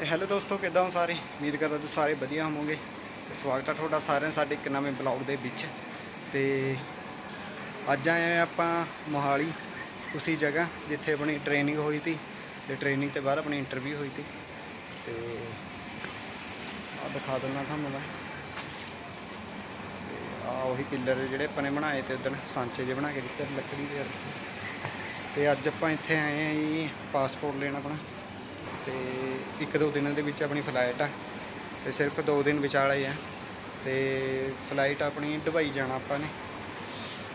ਤੇ ਹੈਲੋ ਦੋਸਤੋ, ਕਿੱਦਾਂ ਹੋ ਸਾਰੇ? ਉਮੀਦ ਕਰਦਾ ਤੁਸੀਂ ਸਾਰੇ ਵਧੀਆ ਹੋਵੋਗੇ। ਤੇ ਸਵਾਗਤ ਹੈ ਤੁਹਾਡਾ ਸਾਰਿਆਂ ਸਾਡੇ ਇੱਕ ਨਵੇਂ ਬਲੌਗ ਦੇ ਵਿੱਚ। ਤੇ ਅੱਜ ਆਏ ਹਾਂ ਆਪਾਂ ਮੋਹਾਲੀ, ਉਸੇ ਜਗ੍ਹਾ ਜਿੱਥੇ ਆਪਣੀ ਟ੍ਰੇਨਿੰਗ ਹੋਈ ਸੀ। ਤੇ ਟ੍ਰੇਨਿੰਗ ਤੋਂ ਬਾਅਦ ਆਪਣੀ ਇੰਟਰਵਿਊ ਹੋਈ ਸੀ। ਤੇ ਆ ਦਿਖਾ ਦਿੰਦਾ ਤੁਹਾਨੂੰ ਮੈਂ। ਤੇ ਆ ਉਹੀ ਪਿੱਲਰ ਜਿਹੜੇ ਆਪਾਂ ਨੇ ਬਣਾਏ ਤੇ ਉਦੋਂ ਸਾਂਚੇ ਜਿਹੇ ਬਣਾ ਕੇ ਦਿੱਤੇ, ਲੱਕੜੀ ਦੇ। ਤੇ ਅੱਜ ਆਪਾਂ ਇੱਥੇ ਆਏ ਹਾਂ ਜੀ ਪਾਸਪੋਰਟ ਲੈਣ ਆਪਣਾ। ਤੇ ਇੱਕ ਦੋ ਦਿਨਾਂ ਦੇ ਵਿੱਚ ਆਪਣੀ ਫਲਾਈਟ ਆ। ਤੇ ਸਿਰਫ ਦੋ ਦਿਨ ਵਿਚਾਲੇ ਆ। ਤੇ ਫਲਾਈਟ ਆਪਣੀ ਦੁਬਈ ਜਾਣਾ ਆਪਾਂ ਨੇ।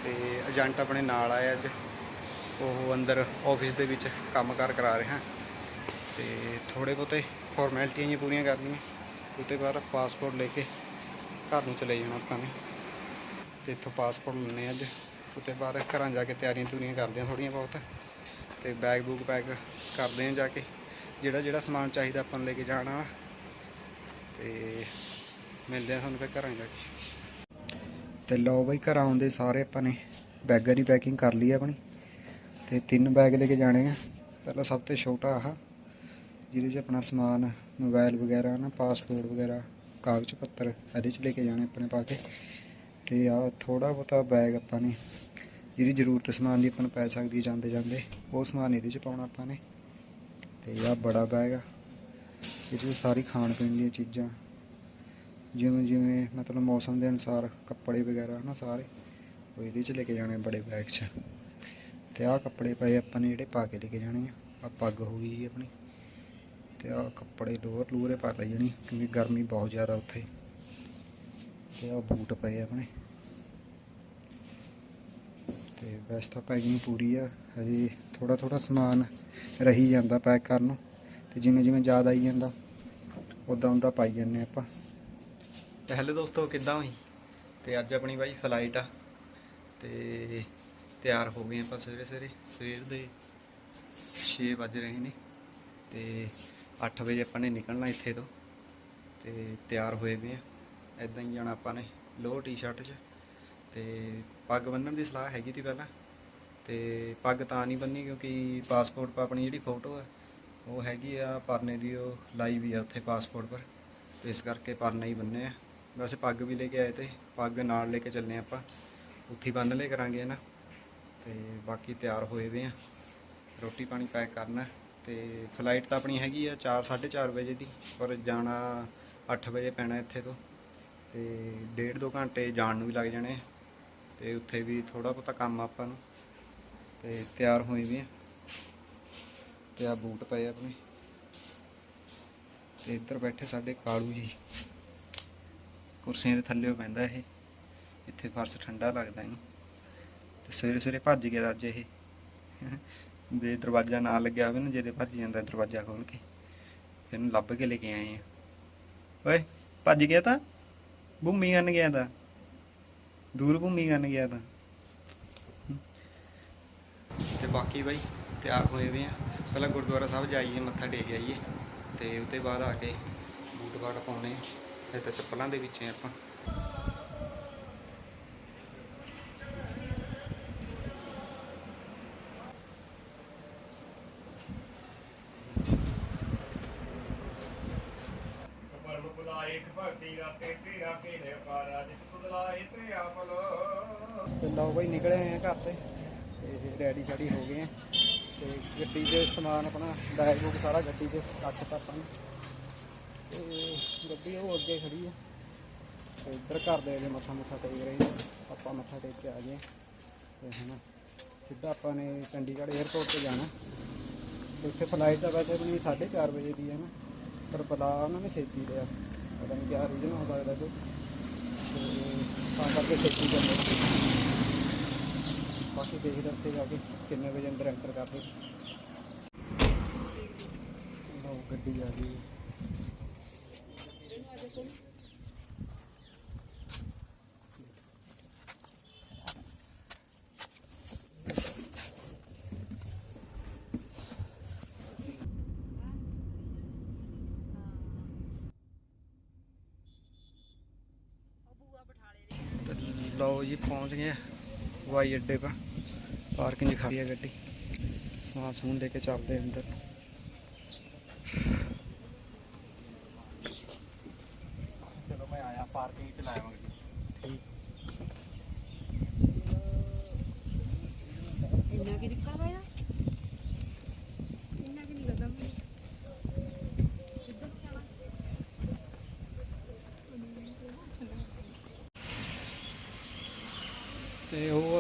ਤੇ ਏਜੰਟ ਆਪਣੇ ਨਾਲ ਆਇਆ ਅੱਜ। ਉਹ ਅੰਦਰ ਆਫਿਸ ਦੇ ਵਿੱਚ ਕੰਮਕਾਰ ਕਰਾ ਰਿਹਾ। ਤੇ ਥੋੜੇ ਬਹੁਤੇ ਫਾਰਮੈਲਿਟੀਆਂ ਜੀ ਪੂਰੀਆਂ ਕਰਨੀਆਂ। ਉਤੇ ਬਾਅਦ ਪਾਸਪੋਰਟ ਲੈ ਕੇ ਘਰ ਨੂੰ ਚਲੇ ਜਾਣਾ ਆਪਾਂ ਨੇ। ਤੇ ਇੱਥੋਂ ਪਾਸਪੋਰਟ ਲੈਣੇ ਅੱਜ। ਉਤੇ ਬਾਅਦ ਘਰਾਂ ਜਾ ਕੇ ਤਿਆਰੀਆਂ ਤੁਰੀਆਂ ਕਰਦੇ ਆ ਥੋੜੀਆਂ ਬਹੁਤ। ਤੇ ਬੈਗ ਬੂਗ ਪੈਕ ਕਰਦੇ ਆ ਜਾ ਕੇ। ਜਿਹੜਾ ਜਿਹੜਾ ਸਮਾਨ ਚਾਹੀਦਾ ਆਪਾਂ ਲੈ ਕੇ ਜਾਣਾ ਤੇ ਮਿਲਦੇ ਆ ਤੁਹਾਨੂੰ ਫਿਰ ਘਰਾਂ ਜਾ ਕੇ। ਤੇ ਲਓ ਬਈ ਘਰ ਆਉਂਦੇ ਸਾਰੇ ਆਪਾਂ ਨੇ। ਬੈਗਾਂ ਦੀ ਪੈਕਿੰਗ ਕਰ ਲਈ ਆ ਆਪਣੀ। ਤੇ ਤਿੰਨ ਬੈਗ ਲੈ ਕੇ ਜਾਣੇ ਆ। ਪਹਿਲਾਂ ਸਭ ਤੋਂ ਛੋਟਾ ਆਹ, ਜਿਹਦੇ 'ਚ ਆਪਣਾ ਸਮਾਨ, ਮੋਬਾਈਲ ਵਗੈਰਾ ਨਾ, ਪਾਸਪੋਰਟ ਵਗੈਰਾ, ਕਾਗਜ਼ ਪੱਤਰ, ਇਹਦੇ 'ਚ ਲੈ ਕੇ ਜਾਣੇ ਆਪਣੇ ਪਾ ਕੇ। ਤੇ ਆ ਥੋੜਾ ਬਹੁਤਾ ਬੈਗ ਆਪਾਂ ਨੇ, ਜਿਹਦੀ ਜ਼ਰੂਰਤ ਸਮਾਨ ਦੀ ਆਪਾਂ ਨੂੰ ਪੈ ਸਕਦੀ ਜਾਂਦੇ ਜਾਂਦੇ, ਉਹ ਸਮਾਨ ਇਹਦੇ 'ਚ ਪਾਉਣਾ ਆਪਾਂ ਨੇ। ਤੇ ਆ ਬੜਾ ਬੈਗ ਆ। ਇਹਦੇ 'ਚ ਸਾਰੀ ਖਾਣ ਪੀਣ ਦੀਆਂ ਚੀਜ਼ਾਂ। ਜਿਵੇਂ ਜਿਵੇਂ ਮਤਲਬ ਮੌਸਮ ਦੇ ਅਨੁਸਾਰ ਕੱਪੜੇ ਵਗੈਰਾ ਨਾ ਸਾਰੇ, ਉਹ ਇਹਦੇ 'ਚ ਲੈ ਕੇ ਜਾਣੇ ਬੜੇ ਬੈਗ 'ਚ। ਤੇ ਆਹ ਕੱਪੜੇ ਪਏ ਆਪਾਂ ਨੇ ਜਿਹੜੇ ਪਾ ਕੇ ਲੈ ਕੇ ਜਾਣੇ ਆ। ਆ ਪੱਗ ਹੋ ਗਈ ਜੀ ਆਪਣੀ। ਤੇ ਆਹ ਕੱਪੜੇ ਲੋਅਰ ਲੂਰੇ ਪਾ ਲਈ ਜਾਣੀ, ਕਿਉਂਕਿ ਗਰਮੀ ਬਹੁਤ ਜ਼ਿਆਦਾ ਉੱਥੇ। ਤੇ ਆਹ ਬੂਟ ਪਏ ਆਪਣੇ। ਤੇ ਵੈਸੇ ਤਾਂ ਪੈਕਿੰਗ ਪੂਰੀ ਆ। ਹਜੇ ਥੋੜਾ ਥੋੜਾ ਸਮਾਨ ਰਹੀ ਜਾਂਦਾ ਪੈਕ ਕਰਨ ਨੂੰ। ਤੇ ਜਿਵੇਂ ਜਿਵੇਂ ਜ਼ਿਆਦਾ ਆਈ ਜਾਂਦਾ ਉਦਾਂ ਉਦਾਂ ਪਾਈ ਜਾਂਦੇ ਆਪਾਂ। ਤੇ ਹੈਲੋ ਦੋਸਤੋ, ਕਿੱਦਾਂ ਹੋਈ? ਤੇ ਅੱਜ ਆਪਣੀ ਬਾਈ ਫਲਾਈਟ ਆ। ਤੇ ਤਿਆਰ ਹੋ ਗਏ ਆਪਾਂ ਸਵੇਰੇ ਸਵੇਰੇ। ਸਵੇਰ ਦੇ 6 ਵਜ ਰਹੇ ਨੇ। ਤੇ 8 ਵਜੇ ਆਪਾਂ ਨੇ ਨਿਕਲਣਾ ਇੱਥੇ ਤੋਂ। ਤੇ ਤਿਆਰ ਹੋਏ ਵੀ ਆ। ਇਦਾਂ ਹੀ ਜਾਣਾ ਆਪਾਂ ਨੇ ਲੋਅ ਟੀ-ਸ਼ਰਟ 'ਚ। ਤੇ ਪੱਗ ਬੰਨਣ ਦੀ ਸਲਾਹ ਹੈਗੀ ਤੀ ਪਹਿਲਾਂ, ਤੇ ਪੱਗ ਤਾਂ ਨਹੀਂ ਬੰਨੀ ਕਿਉਂਕਿ ਪਾਸਪੋਰਟ 'ਤੇ ਆਪਣੀ ਜਿਹੜੀ ਫੋਟੋ ਆ, ਉਹ ਹੈਗੀ ਆ ਪਰਨੇ ਦੀ, ਉਹ ਲਾਈ ਵੀ ਆ ਉੱਥੇ ਪਾਸਪੋਰਟ ਪਰ ਇਸ ਕਰਕੇ ਪਰਨੇ ਹੀ ਬੰਨੇ ਆ। ਵੈਸੇ ਪੱਗ ਵੀ ਲੈ ਕੇ ਆਏ ਤੇ, ਪੱਗ ਨਾਲ ਲੈ ਕੇ ਚੱਲੇ ਆਪਾਂ, ਉੱਥੇ ਬੰਨ ਲੈ ਕਰਾਂਗੇ ਨਾ ਤੇ ਬਾਕੀ ਤਿਆਰ ਹੋਏ ਵੇ ਆ। ਰੋਟੀ ਪਾਣੀ ਪੈਕ ਕਰਨਾ, ਤੇ ਫਲਾਈਟ ਤਾਂ ਆਪਣੀ ਹੈਗੀ ਆ 4 4:30 ਵਜੇ ਦੀ, ਪਰ ਜਾਣਾ 8 ਵਜੇ ਪੈਣਾ ਇੱਥੇ ਤੋਂ, ਤੇ ਡੇਢ ਦੋ ਘੰਟੇ ਜਾਣ ਨੂੰ ਵੀ ਲੱਗ ਜਾਣੇ ਤੇ ਉੱਥੇ ਵੀ ਥੋੜਾ ਬਹੁਤਾ ਕੰਮ ਆਪਾਂ ਨੂੰ। ਤੇ ਤਿਆਰ ਹੋਏ ਵੀ ਆ। ਤੇ ਆ ਬੂਟ ਪਏ ਆਪਣੇ। ਤੇ ਇੱਧਰ ਬੈਠੇ ਸਾਡੇ ਕਾਲੂ ਜੀ। ਕੁਰਸੀਆਂ ਦੇ ਥੱਲੇ ਪੈਂਦਾ ਇਹ। ਇੱਥੇ ਫਰਸ਼ ਠੰਡਾ ਲੱਗਦਾ ਇਹਨੂੰ। ਤੇ ਸਵੇਰੇ ਸਵੇਰੇ ਭੱਜ ਗਿਆ ਅੱਜ ਇਹ। ਦੇ ਦਰਵਾਜ਼ਾ ਨਾ ਲੱਗਿਆ ਹੋਵੇ ਨਾ, ਜਿਹਦੇ ਭੱਜ ਜਾਂਦਾ ਦਰਵਾਜ਼ਾ ਖੋਲ ਕੇ, ਫਿਰ ਇਹਨੂੰ ਲੱਭ ਕੇ ਲੈ ਕੇ ਆਏ ਆ। ਓਏ, ਭੱਜ ਗਿਆ ਤਾਂ? ਭੂਮੀ ਕਰਨ ਗਿਆ ਤਾਂ? ਦੂਰ ਭੂਮੀ ਕਰਨ ਗਿਆ ਤਾਂ। ਤੇ ਬਾਕੀ ਬਾਈ, ਤਿਆਰ ਹੋਏ ਵੇ ਆ। ਪਹਿਲਾਂ ਗੁਰਦੁਆਰਾ ਸਾਹਿਬ ਜਾਈਏ, ਮੱਥਾ ਟੇਕ ਆਈਏ। ਤੇ ਉਤੇ ਬਾਅਦ ਆ ਕੇ ਬੂਟ ਬਾਟ ਪਾਉਣੇ ਆ। ਚੱਪਲਾਂ ਦੇ ਵਿੱਚ ਆਪਾਂ। ਤੇ ਲਓ ਬਈ, ਨਿਕਲੇ ਆਏ ਆ ਘਰ ਤੇ। ਤੇ ਰੈਡੀ ਸ਼ੈਡੀ ਹੋ ਗਏ ਆ। ਤੇ ਗੱਡੀ 'ਚ ਸਮਾਨ ਆਪਣਾ ਬੈਗ ਬੁੱਕ ਸਾਰਾ ਗੱਡੀ 'ਚ ਰੱਖਤਾ ਆਪਾਂ ਨੇ। ਤੇ ਗੱਡੀ ਉਹ ਅੱਗੇ ਖੜੀ ਆ। ਤੇ ਇੱਧਰ ਘਰ ਦੇ ਅਗੇ ਮੱਥਾ ਮੁੱਥਾ ਟੇਕ ਰਹੇ ਆ। ਆਪਾਂ ਮੱਥਾ ਟੇਕ ਕੇ ਆ ਗਏ ਤੇ ਹੁਣ ਸਿੱਧਾ ਆਪਾਂ ਨੇ ਚੰਡੀਗੜ੍ਹ 에ਅਰਪੋਰਟ ਤੇ ਜਾਣਾ। ਤੇ ਉੱਥੇ ਫਲਾਈਟ ਦਾ ਵੈਸੇ ਆਪਣੀ 4:30 ਵਜੇ ਦੀ ਹੈ ਨਾ। ਪਰ ਬੁਲਾ ਉਹਨਾਂ ਨੇ ਛੇਤੀ ਲਿਆ। ਪਤਾ ਨਹੀਂ ਕਿਆ ਰੀਜਨ ਹੋ ਸਕਦਾ ਕੋਈ ਤਾਂ ਕਰਕੇ ਛੇਤੀ ਚੱਲੇ ਬਾਕੀ ਦੇਖਦੇ ਉੱਥੇ ਜਾ ਕੇ ਕਿੰਨੇ ਵਜੇ ਅੰਦਰ ਐਂਟਰ ਕਰਦੇ। ਲਓ, ਗੱਡੀ ਆ ਗਈ। ਲਓ ਜੀ, ਪਹੁੰਚ ਗਏ ਹਵਾਈ ਅੱਡੇ 'ਪਾ ਪਾਰਕਿੰਗ ਖਾਲੀ ਹੈ ਗੱਡੀ। ਸਮਾਨ ਸਮੂਨ ਲੈ ਕੇ ਚੱਲਦੇ ਅੰਦਰ।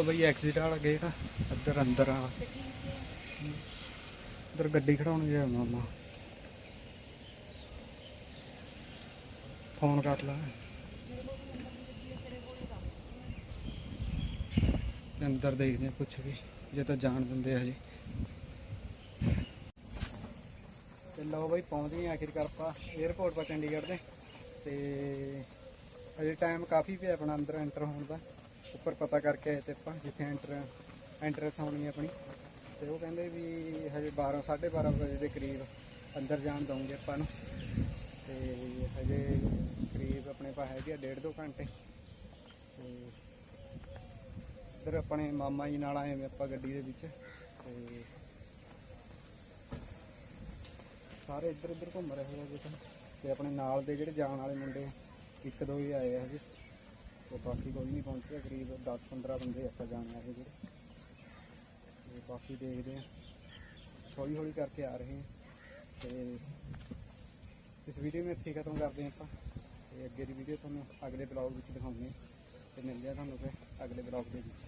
ਬਈ ਐਕਸਿਟ ਵਾਲਾ ਗੇਟ ਆ, ਇੱਧਰ ਅੰਦਰ ਆ ਇੱਧਰ ਗੱਡੀ ਖੜਾਉਣ ਗਿਆ ਮਾਮਾ। ਫੋਨ ਕਰ ਲਾ। ਅੰਦਰ ਦੇਖਦੇ ਆ ਪੁੱਛ ਕੇ ਜੇ ਤਾਂ ਜਾਣ ਦਿੰਦੇ ਆ ਜੀ। ਤੇ ਲਓ ਬਈ ਪਹੁੰਚ ਗਏ ਆਖਿਰਕਾਰ ਆਪਾਂ 에어ਪੋਰਟ ਪਾ ਚੰਡੀਗੜ੍ਹ ਦੇ। ਤੇ ਅਜੇ ਟਾਈਮ ਕਾਫੀ ਪਿਆ ਆਪਣਾ ਅੰਦਰ ਐਂਟਰ ਹੋਣ ਦਾ। ਉੱਪਰ ਪਤਾ ਕਰਕੇ ਆਏ ਤੇ ਆਪਾਂ ਜਿੱਥੇ ਐਂਟਰ ਐਂਟਰੈਂਸ ਆਉਣੀ ਹੈ ਆਪਣੀ। ਤੇ ਉਹ ਕਹਿੰਦੇ ਵੀ ਹਜੇ 12 12:30 ਵਜੇ ਦੇ ਕਰੀਬ ਅੰਦਰ ਜਾਣ ਦਵਾਂਗੇ ਆਪਾਂ ਨੂੰ। ਤੇ ਹਜੇ ਕਰੀਬ ਆਪਣੇ ਪਾ ਹੈਗੇ ਆ ਡੇਢ ਦੋ ਘੰਟੇ। ਤੇ ਇੱਧਰ ਆਪਣੇ ਮਾਮਾ ਜੀ ਨਾਲ ਆਏ ਵੇ ਆਪਾਂ ਗੱਡੀ ਦੇ ਵਿੱਚ। ਤੇ ਸਾਰੇ ਇੱਧਰ ਉੱਧਰ ਘੁੰਮ ਰਹੇ ਹੋ ਜਿੱਥੇ ਤਾਂ ਤੇ ਆਪਣੇ ਨਾਲ ਦੇ ਜਿਹੜੇ ਜਾਣ ਵਾਲੇ ਮੁੰਡੇ ਇੱਕ ਦੋ ਹੀ ਆਏ ਆ ਹਜੇ। ਤੇ ਬਾਕੀ ਕੋਈ ਨਹੀਂ ਪਹੁੰਚਿਆ, ਕਰੀਬ 10-15 ਬੰਦੇ ਆਪਾਂ ਜਾਣ ਵਾਲੇ ਜਿਹੜੇ। ਤੇ ਬਾਕੀ ਦੇਖਦੇ ਆ। ਹੌਲੀ ਹੌਲੀ ਕਰਕੇ ਆ ਰਹੇ ਆ। ਤੇ ਇਸ ਵੀਡੀਓ ਨੂੰ ਇੱਥੇ ਖਤਮ ਕਰਦੇ ਹਾਂ ਆਪਾਂ। ਤੇ ਅੱਗੇ ਦੀ ਵੀਡੀਓ ਤੁਹਾਨੂੰ ਅਗਲੇ ਬਲੌਗ ਵਿੱਚ ਦਿਖਾਉਂਦੇ ਹਾਂ ਤੇ ਮਿਲਦੇ ਆ ਤੁਹਾਨੂੰ ਫਿਰ ਅਗਲੇ ਬਲੌਗ ਦੇ ਵਿੱਚ।